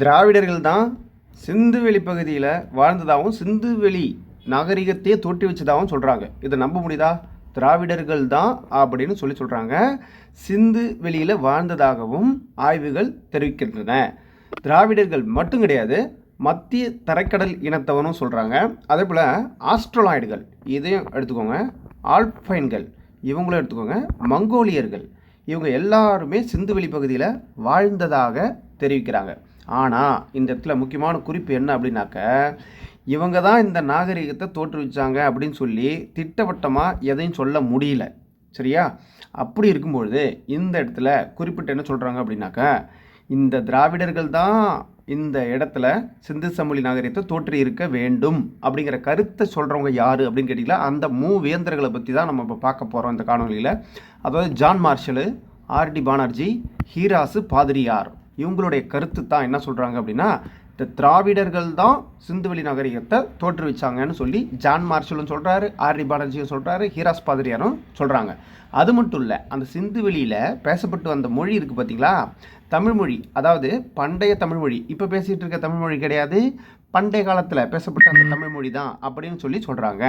திராவிடர்கள் தான் சிந்துவெளி பகுதியில் வாழ்ந்ததாகவும் சிந்துவெளி நாகரிகத்தையே தோட்டி வச்சதாகவும் சொல்கிறாங்க இதை நம்ப முடியுதா? திராவிடர்கள் தான் அப்படின்னு சொல்லி சொல்கிறாங்க சிந்து வெளியில் வாழ்ந்ததாகவும் ஆய்வுகள் தெரிவிக்கின்றன. திராவிடர்கள் மட்டும் கிடையாது மத்திய தரைக்கடல் இனத்தவனும் சொல்கிறாங்க அதே போல் ஆஸ்ட்ரோலாய்டுகள் இதையும் எடுத்துக்கோங்க. ஆல்பைன்கள் இவங்களும் எடுத்துக்கோங்க. மங்கோலியர்கள் இவங்க எல்லாருமே சிந்துவெளி பகுதியில் வாழ்ந்ததாக தெரிவிக்கிறாங்க. ஆனால் இந்த இடத்துல முக்கியமான குறிப்பு என்ன அப்படின்னாக்க இவங்க தான் இந்த நாகரிகத்தை தோற்றுவிச்சாங்க அப்படின்னு சொல்லி திட்டவட்டமாக எதையும் சொல்ல முடியல. சரியா? அப்படி இருக்கும்பொழுது இந்த இடத்துல குறிப்பிட்டு என்ன சொல்கிறாங்க அப்படின்னாக்க இந்த திராவிடர்கள் தான் இந்த இடத்துல சிந்து சமொழி நாகரிகத்தை தோற்றி இருக்க வேண்டும் அப்படிங்கிற கருத்தை சொல்கிறவங்க யார் அப்படின்னு கேட்டிங்களா? அந்த மூ. வேந்தர்களை பற்றி தான் நம்ம இப்போ பார்க்க போகிறோம் இந்த காணொலியில் அதாவது John Marshall RD Banerjee Heras பாதிரியார். இவங்களுடைய கருத்து தான் என்ன சொல்கிறாங்க அப்படின்னா இந்த திராவிடர்கள் தான் சிந்துவெளி நாகரிகத்தை தோற்றுவிச்சாங்கன்னு சொல்லி ஜான் மார்ஷலும் சொல்கிறாரு ஆர்டி பானர்ஜியும் சொல்கிறாரு ஹீராஸ் பாதிரியாரும் சொல்கிறாங்க அது மட்டும் இல்லை அந்த சிந்துவெளியில் பேசப்பட்டு வந்த மொழி இருக்குது பார்த்தீங்களா தமிழ்மொழி அதாவது பண்டைய தமிழ்மொழி இப்போ பேசிகிட்டு இருக்க தமிழ்மொழி கிடையாது பண்டைய காலத்தில் பேசப்பட்ட அந்த தமிழ்மொழி தான் அப்படின்னு சொல்லி சொல்கிறாங்க